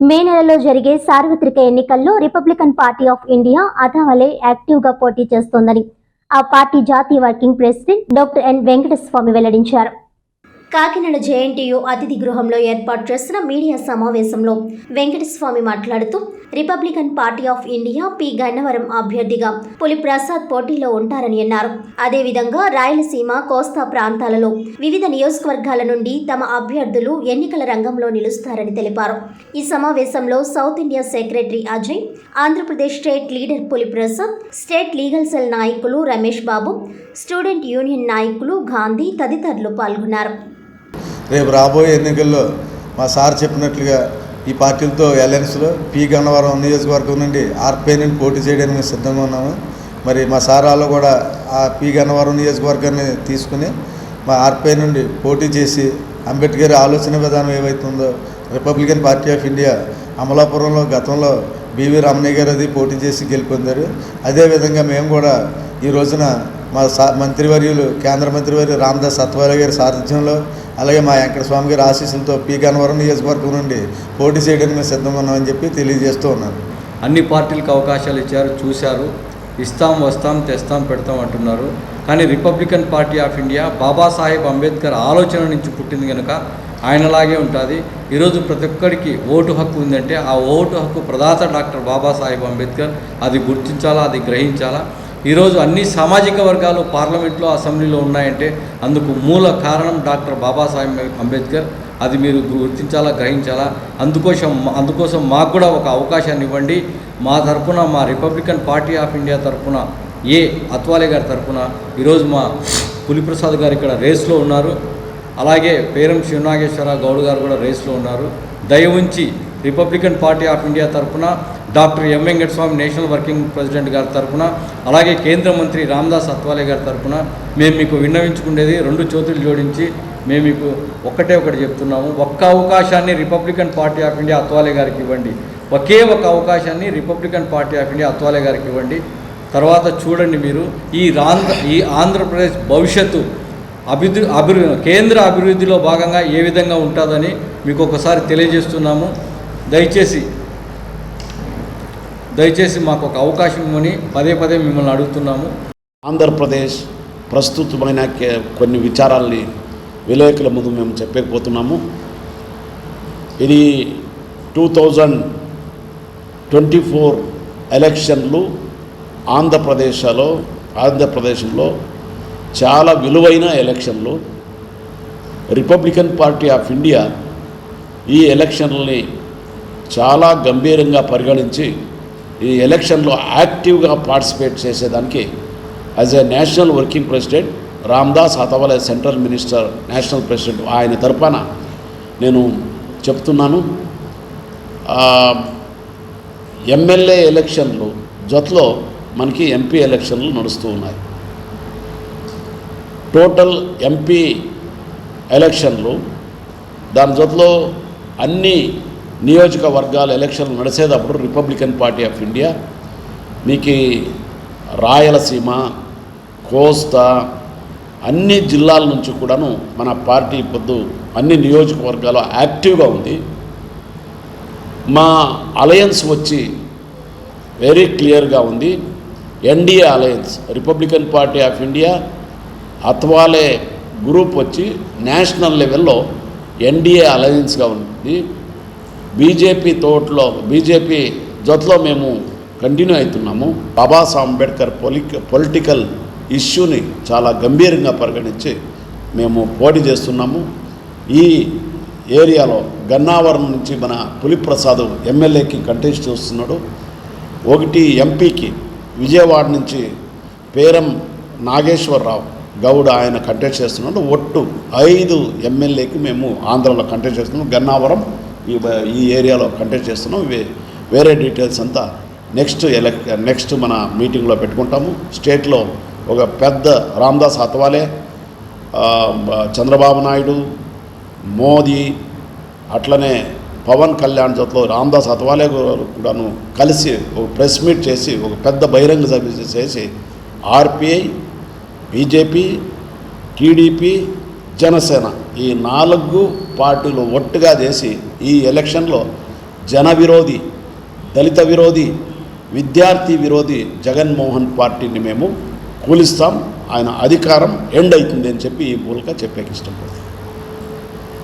మే నెలలో జరిగే సార్వత్రిక ఎన్నికల్లో Republican party of India Athawale యాక్టివ్గా పోటీ చేస్తోందని ఆ పార్టీ జాతీయ working president doctor N Venkataswamy వెల్లడించారు. కాకినాడ జేఎన్టీయూ అతిథి గృహంలో ఏర్పాటు చేసిన మీడియా సమావేశంలో వెంకటస్వామి మాట్లాడుతూ Republican party of India P. Gannavaram అభ్యర్థిగా పులి ప్రసాద్ పోటీలో ఉంటారని అన్నారు. అదేవిధంగా రాయలసీమ కోస్తా ప్రాంతాలలో వివిధ నియోజకవర్గాల నుండి తమ అభ్యర్థులు ఎన్నికల రంగంలో నిలుస్తారని తెలిపారు. ఈ సమావేశంలో south India secretary Ajay Andhra Pradesh state leader Puli Prasad state legal cell నాయకులు రమేష్ బాబు స్టూడెంట్ యూనియన్ నాయకులు గాంధీ తదితరులు పాల్గొన్నారు. రేపు రాబోయే ఎన్నికల్లో మా సార్ చెప్పినట్లుగా ఈ పార్టీలతో అలయన్స్లో పి గన్నవరం నియోజకవర్గం నుండి ఆర్పే నుండి పోటీ చేయడానికి మేము సిద్ధంగా ఉన్నాము. మరి మా సారాలో కూడా ఆ పి గన్నవరం నియోజకవర్గాన్ని తీసుకుని మా ఆర్పే నుండి పోటీ చేసి అంబేద్కర్ ఆలోచన విధానం ఏవైతుందో రిపబ్లికన్ పార్టీ ఆఫ్ ఇండియా అమలాపురంలో గతంలో బీవీ రమణయ్య గారు అది పోటీ చేసి గెలుపొందారు. అదేవిధంగా మేము కూడా ఈ రోజున మా సా మంత్రివర్యులు కేంద్ర మంత్రివర్యులు రామదాస్ సత్వాల గారి సారథ్యంలో అలాగే మా వెంకటస్వామి గారి ఆశీస్సులతో పీ గన్నవరం నియోజకవర్గం నుండి పోటీ చేయడానికి మేము సిద్ధంగా ఉన్నామని చెప్పి తెలియజేస్తూ ఉన్నారు. అన్ని పార్టీలకు అవకాశాలు ఇచ్చారు చూశారు. ఇస్తాం వస్తాం తెస్తాం పెడతాం అంటున్నారు. కానీ Republican party of India Babasaheb Ambedkar ఆలోచన నుంచి పుట్టింది కనుక ఆయనలాగే ఉంటుంది. ఈరోజు ప్రతి ఒక్కరికి ఓటు హక్కు ఉందంటే ఆ ఓటు హక్కు ప్రదాత డాక్టర్ బాబాసాహెబ్ అంబేద్కర్ అది గుర్తించాలా అది గ్రహించాలా? ఈరోజు అన్ని సామాజిక వర్గాలు పార్లమెంట్లో అసెంబ్లీలో ఉన్నాయంటే అందుకు మూల కారణం డాక్టర్ బాబాసాహెబ్ అంబేద్కర్. అది మీరు గుర్తించాలా గ్రహించాలా? అందుకోసం అందుకోసం మాకు కూడా ఒక అవకాశాన్ని ఇవ్వండి. మా తరపున మా రిపబ్లికన్ పార్టీ ఆఫ్ ఇండియా తరపున ఏ అత్వాలే గారి తరఫున ఈరోజు మా పులిప్రసాద్ గారు ఇక్కడ రేస్లో ఉన్నారు. అలాగే పేరం శివనాగేశ్వర గౌడ్ గారు కూడా రేస్లో ఉన్నారు. దయ ఉంచి రిపబ్లికన్ పార్టీ ఆఫ్ ఇండియా తరపున doctor M Venkataswamy national working president గారి తరఫున అలాగే కేంద్ర మంత్రి రామ్దాస్ అత్వాలే గారి తరఫున మేము మీకు విన్నవించుకునేది రెండు చేతులు జోడించి మేము మీకు ఒక్కటే ఒకటి చెప్తున్నాము. ఒక్క అవకాశాన్ని Republican party of India Athawale గారికి ఇవ్వండి. ఒకే ఒక అవకాశాన్ని Republican party of India Athawale గారికి ఇవ్వండి. తర్వాత చూడండి మీరు ఈ రాంధ్ర ఈ ఆంధ్రప్రదేశ్ భవిష్యత్తు అభివృద్ధి అభివృద్ధి కేంద్ర అభివృద్ధిలో భాగంగా ఏ విధంగా ఉంటుందని మీకు ఒకసారి తెలియజేస్తున్నాము. దయచేసి దయచేసి మాకు ఒక అవకాశం ఇవ్వని పదే పదే మిమ్మల్ని అడుగుతున్నాము. ఆంధ్రప్రదేశ్ ప్రస్తుతమైన కొన్ని విచారాల్ని విలేకరుల ముందు మేము చెప్పకపోతున్నాము. ఇది టూ థౌజండ్ ట్వంటీ ఫోర్ ఎలక్షన్లు ఆంధ్రప్రదేశ్లో ఆంధ్రప్రదేశ్లో చాలా విలువైన ఎలక్షన్లు. రిపబ్లికన్ పార్టీ ఆఫ్ ఇండియా ఈ ఎలక్షన్లని చాలా గంభీరంగా పరిగణించి ఈ ఎలక్షన్లో యాక్టివ్గా పార్టిసిపేట్ చేసేదానికి as a national working president Ramdas Athawale central minister national president ఆయన తరపున నేను చెప్తున్నాను. ఎమ్మెల్యే ఎలక్షన్లు జొతలో మనకి ఎంపీ ఎలక్షన్లు నడుస్తూ ఉన్నాయి. టోటల్ ఎంపీ ఎలక్షన్లు దాని జొతలో అన్ని నియోజకవర్గాల ఎలక్షన్లు నడిచేటప్పుడు రిపబ్లికన్ పార్టీ ఆఫ్ ఇండియా మీకు రాయలసీమ కోస్తా అన్ని జిల్లాల నుంచి కూడాను మన పార్టీ పొద్దు అన్ని నియోజకవర్గాలు యాక్టివ్గా ఉంది. మా అలయన్స్ వచ్చి వెరీ క్లియర్గా ఉంది. NDA alliance Republican party of India Athawale group వచ్చి నేషనల్ లెవెల్లో ఎన్డీఏ అలయన్స్గా ఉంది. బీజేపీ తోటలో బీజేపీ జతలో మేము కంటిన్యూ అవుతున్నాము. బాబాసాహెబ్ అంబేద్కర్ పొలిక పొలిటికల్ ఇష్యూని చాలా గంభీరంగా పరిగణించి మేము పోటీ చేస్తున్నాము. ఈ ఏరియాలో గన్నావరం నుంచి మన పులిప్రసాద్ ఎమ్మెల్యేకి కంటెస్ట్ చేస్తున్నాడు. ఒకటి ఎంపీకి విజయవాడ నుంచి పేరం నాగేశ్వరరావు గౌడ్ ఆయన కంటెస్ట్ చేస్తున్నాడు. ఒట్టు ఐదు ఎమ్మెల్యేకి మేము ఆంధ్రలో కంటెస్ట్ చేస్తున్నాం గన్నావరం ఈ ఈ ఏరియాలో కంటెక్ట్ చేస్తున్నాం. వే- వేరే డీటెయిల్స్ అంతా నెక్స్ట్ ఎలక్ నెక్స్ట్ మన మీటింగ్లో పెట్టుకుంటాము. స్టేట్లో ఒక పెద్ద రామ్దాస్ అత్వాలే చంద్రబాబు నాయుడు మోదీ అట్లనే పవన్ కళ్యాణ్ జతలో రామ్దాస్ అతవాలే కూడాను కలిసి ఒక ప్రెస్ మీట్ చేసి ఒక పెద్ద బహిరంగ సభ చేసి ఆర్పిఐ బీజేపీ టీడీపీ జనసేన ఈ నాలుగు పార్టీలు ఒట్టుగా చేసి ఈ ఎలక్షన్లో జన విరోధి దళిత విరోధి విద్యార్థి విరోధి జగన్మోహన్ పార్టీని మేము కూలిస్తాం. ఆయన అధికారం ఎండ్ అవుతుంది అని చెప్పి ఈ మూలక చెప్పేకి ఇష్టపడుతుంది